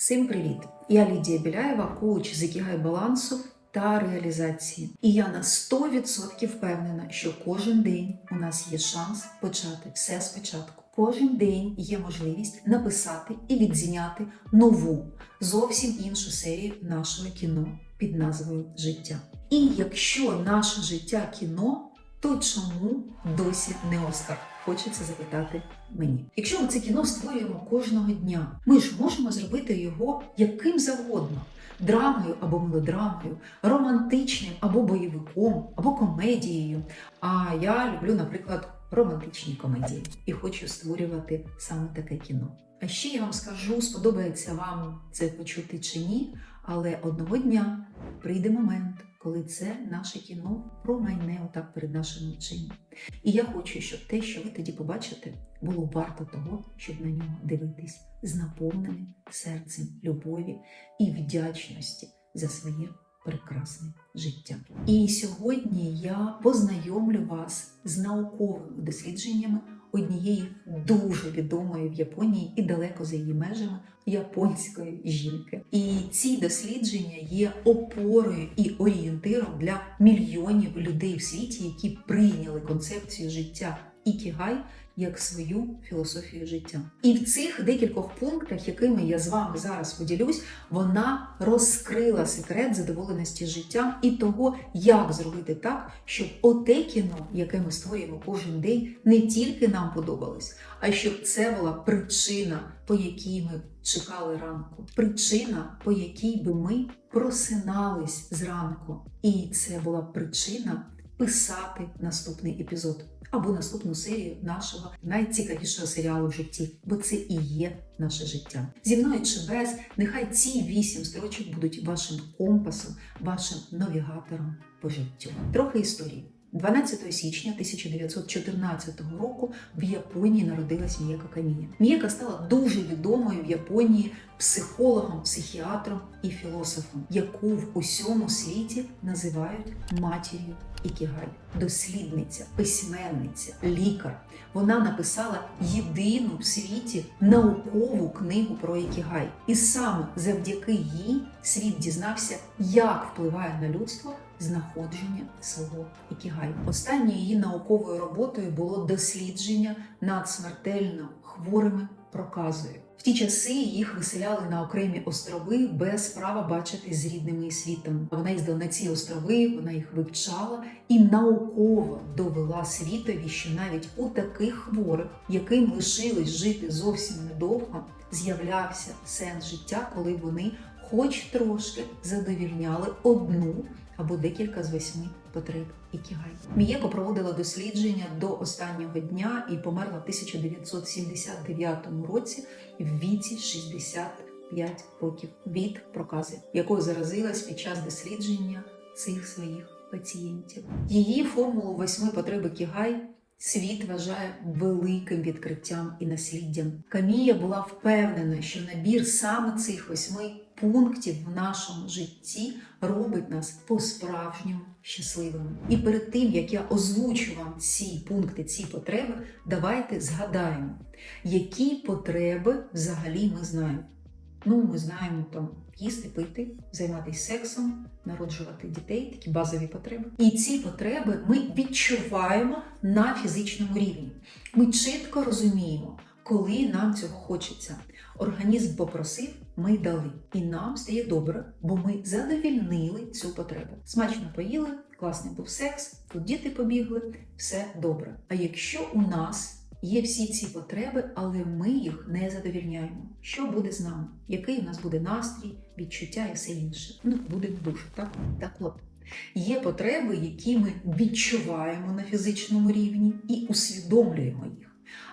Всім привіт! Я Лідія Біляєва, коуч з ікігай балансу та реалізації. І я на 100% впевнена, що кожен день у нас є шанс почати все спочатку. Кожен день є можливість написати і відзняти нову, зовсім іншу серію нашого кіно під назвою Життя. І якщо наше життя кіно, то чому досі не Оскар? Хочеться запитати мені. Якщо ми це кіно створюємо кожного дня, ми ж можемо зробити його яким завгодно. Драмою або мелодрамою, романтичним або бойовиком, або комедією. А я люблю, наприклад, романтичні комедії і хочу створювати саме таке кіно. А ще я вам скажу, сподобається вам це почути чи ні, але одного дня прийде момент, коли це наше кіно промайне отак перед нашими очима. І я хочу, щоб те, що ви тоді побачите, було варто того, щоб на нього дивитись з наповненим серцем любові і вдячності за своє прекрасне життя. І сьогодні я познайомлю вас з науковими дослідженнями однієї дуже відомої в Японії і далеко за її межами японської жінки. І ці дослідження є опорою і орієнтиром для мільйонів людей в світі, які прийняли концепцію життя ікігай як свою філософію життя. І в цих декількох пунктах, якими я з вами зараз поділюсь, вона розкрила секрет задоволеності життям і того, як зробити так, щоб оте кіно, яке ми створюємо кожен день, не тільки нам подобалось, а щоб це була причина, по якій ми чекали ранку, причина, по якій би ми просинались зранку. І це була причина писати наступний епізод або наступну серію нашого найцікавішого серіалу в житті, бо це і є наше життя. Зі мною чи без, нехай ці вісім строчок будуть вашим компасом, вашим навігатором по життю. Трохи історії. 12 січня 1914 року в Японії народилась Мієка Камія. Мієка стала дуже відомою в Японії психологом, психіатром і філософом, яку в усьому світі називають матір'ю Ікігай. Дослідниця, письменниця, лікар. Вона написала єдину в світі наукову книгу про Ікігай. І саме завдяки їй світ дізнався, як впливає на людство знаходження свого ікігай. Останньою її науковою роботою було дослідження над смертельно хворими проказою. В ті часи їх виселяли на окремі острови без права бачити з рідними і світом. Вона їздила на ці острови, вона їх вивчала і науково довела світові, що навіть у таких хворих, яким лишилось жити зовсім недовго, з'являвся сенс життя, коли вони хоч трошки задовільняли одну або декілька з восьми потреб ікігай. Мієко проводила дослідження до останнього дня і померла в 1979 році в віці 65 років від прокази, якою заразилась під час дослідження цих своїх пацієнтів. Її формулу восьми потреб ікігай Світ вважає великим відкриттям і насліддям. Камія була впевнена, що набір саме цих восьми пунктів в нашому житті робить нас по-справжньому щасливими. І перед тим як я озвучу вам ці пункти, ці потреби, давайте згадаємо, які потреби взагалі ми знаємо. Ну, ми знаємо там їсти, пити, займатися сексом, народжувати дітей, такі базові потреби. І ці потреби ми відчуваємо на фізичному рівні. Ми чітко розуміємо, коли нам цього хочеться. Організм попросив, ми дали. І нам стає добре, бо ми задовільнили цю потребу. Смачно поїли, класний був секс, тут діти побігли, все добре. А якщо у нас Є всі ці потреби, але ми їх не задовільняємо. Що буде з нами? Який у нас буде настрій, відчуття і все інше? Ну, буде дуже, так? Так от. Є потреби, які ми відчуваємо на фізичному рівні і усвідомлюємо їх.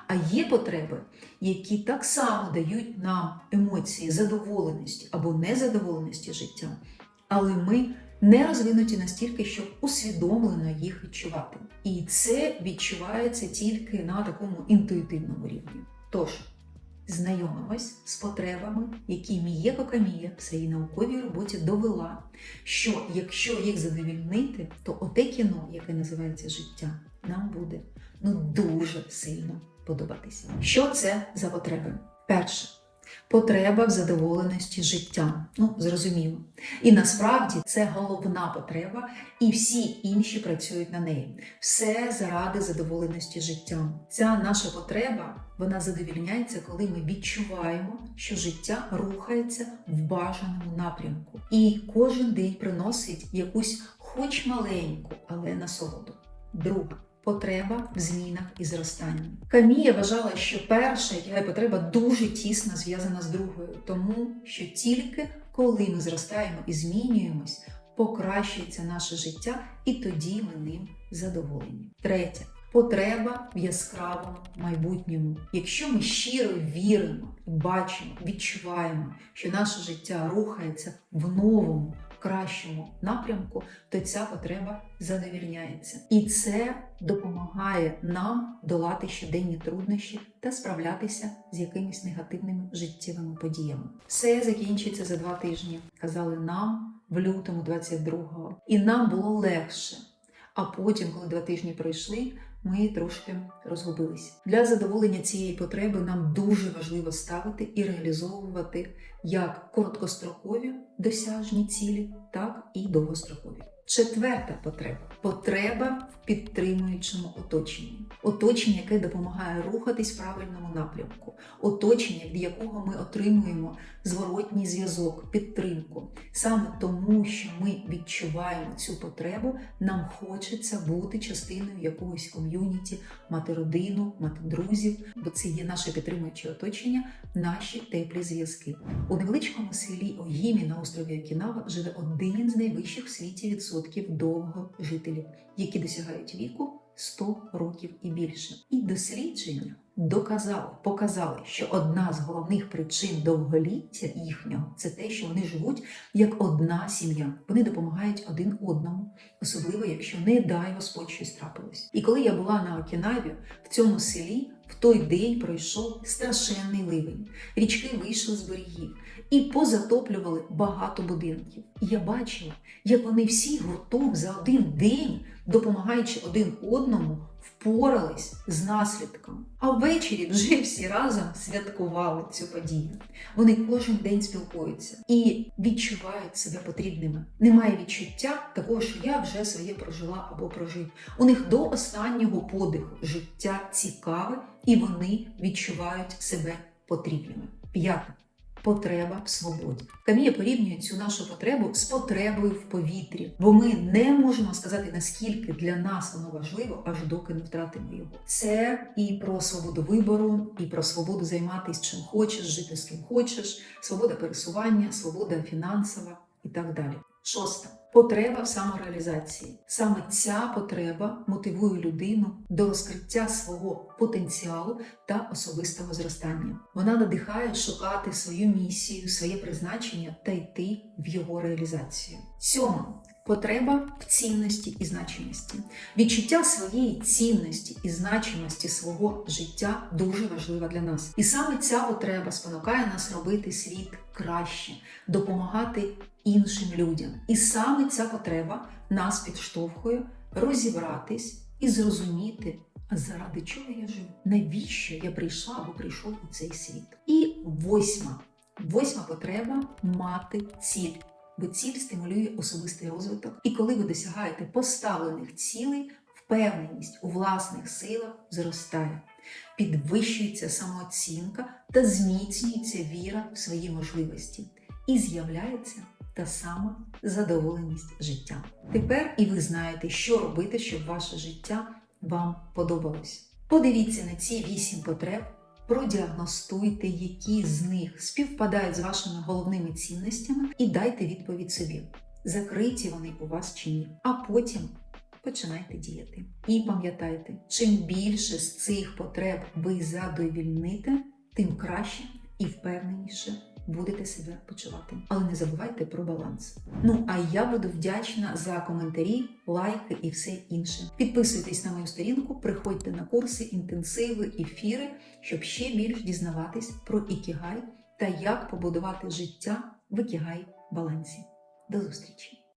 А є потреби, які так само дають нам емоції задоволеності або незадоволеності життя, але ми не розвинуті настільки, щоб усвідомлено їх відчувати. І це відчувається тільки на такому інтуїтивному рівні. Тож, знайомимось з потребами, які Мієко Камія в своїй науковій роботі довела, що якщо їх задовільнити, то оте кіно, яке називається життя, нам буде ну дуже сильно подобатися. Що це за потреби? Перше Потреба в задоволеності життям. Ну, зрозуміло. І насправді це головна потреба, і всі інші працюють на неї. Все заради задоволеності життям. Ця наша потреба вона задовільняється, коли ми відчуваємо, що життя рухається в бажаному напрямку. І кожен день приносить якусь, хоч маленьку, але насолоду. Друга. Потреба в змінах і зростанні. Камія вважала, що перша яка потреба дуже тісно зв'язана з другою, тому що тільки коли ми зростаємо і змінюємось, покращується наше життя, і тоді ми ним задоволені. Третє потреба в яскравому майбутньому. Якщо ми щиро віримо, бачимо, відчуваємо, що наше життя рухається в новому. Кращому напрямку, то ця потреба задовільняється, і це допомагає нам долати щоденні труднощі та справлятися з якимись негативними життєвими подіями. Все закінчиться за два тижні, казали нам в лютому 22-го. І нам було легше. А потім, коли два тижні пройшли, ми трошки розгубилися. Для задоволення цієї потреби нам дуже важливо ставити і реалізовувати як короткострокові досяжні цілі, так і довгострокові. Четверта потреба потреба в підтримуючому оточенні. Оточення, яке допомагає рухатись в правильному напрямку, оточення, від якого ми отримуємо зворотній зв'язок, підтримку. Саме тому, що ми відчуваємо цю потребу, нам хочеться бути частиною якогось ком'юніті, мати родину, мати друзів, бо це є наше підтримуюче оточення, наші теплі зв'язки. У невеличкому селі Огімі на острові Окінава живе один з найвищих в світі відсотків довгожителів, які досягають віку 100 років і більше. І дослідження доказали, показали, що одна з головних причин довголіття їхнього це те, що вони живуть як одна сім'я. Вони допомагають один одному, особливо якщо не дай Господь щось трапилось. І коли я була на Окінаві, в цьому селі в той день пройшов страшенний ливень. Річки вийшли з берегів і позатоплювали багато будинків. І я бачила, як вони всі гуртом за один день, допомагаючи один одному, впорались з наслідками. А ввечері вже всі разом святкували цю подію. Вони кожен день спілкуються і відчувають себе потрібними. Немає відчуття такого, що я вже своє прожила або прожив. У них до останнього подиху життя цікаве, і вони відчувають себе потрібними. П'яте. Потреба в свободі. Камія порівнює цю нашу потребу з потребою в повітрі, бо ми не можемо сказати, наскільки для нас воно важливо, аж доки не втратимо його. Це і про свободу вибору, і про свободу займатися чим хочеш, жити з ким хочеш, свобода пересування, свобода фінансова і так далі. Шосте. Потреба в самореалізації. Саме ця потреба мотивує людину до розкриття свого потенціалу та особистого зростання. Вона надихає шукати свою місію, своє призначення та йти в його реалізацію. Сьоме. Потреба в цінності і значимості. Відчуття своєї цінності і значимості свого життя дуже важлива для нас. І саме ця потреба спонукає нас робити світ краще, допомагати іншим людям. І саме ця потреба нас підштовхує розібратись і зрозуміти, заради чого я живу, навіщо я прийшла або прийшов у цей світ. І восьма, восьма потреба мати ціль. Бо ціль стимулює особистий розвиток, і коли ви досягаєте поставлених цілей, впевненість у власних силах зростає, підвищується самооцінка та зміцнюється віра в свої можливості, і з'являється та сама задоволеність життям. Тепер і ви знаєте, що робити, щоб ваше життя вам подобалось. Подивіться на ці вісім потреб. Продіагностуйте, які з них співпадають з вашими головними цінностями, і дайте відповідь собі, закриті вони у вас чи ні. А потім починайте діяти. І пам'ятайте, чим більше з цих потреб ви задовільните, тим краще і впевненіше будете себе почувати. Але не забувайте про баланс. Ну а я буду вдячна за коментарі, лайки і все інше. Підписуйтесь на мою сторінку, приходьте на курси, інтенсиви, ефіри, щоб ще більш дізнаватись про ікігай та як побудувати життя в ікігай балансі. До зустрічі!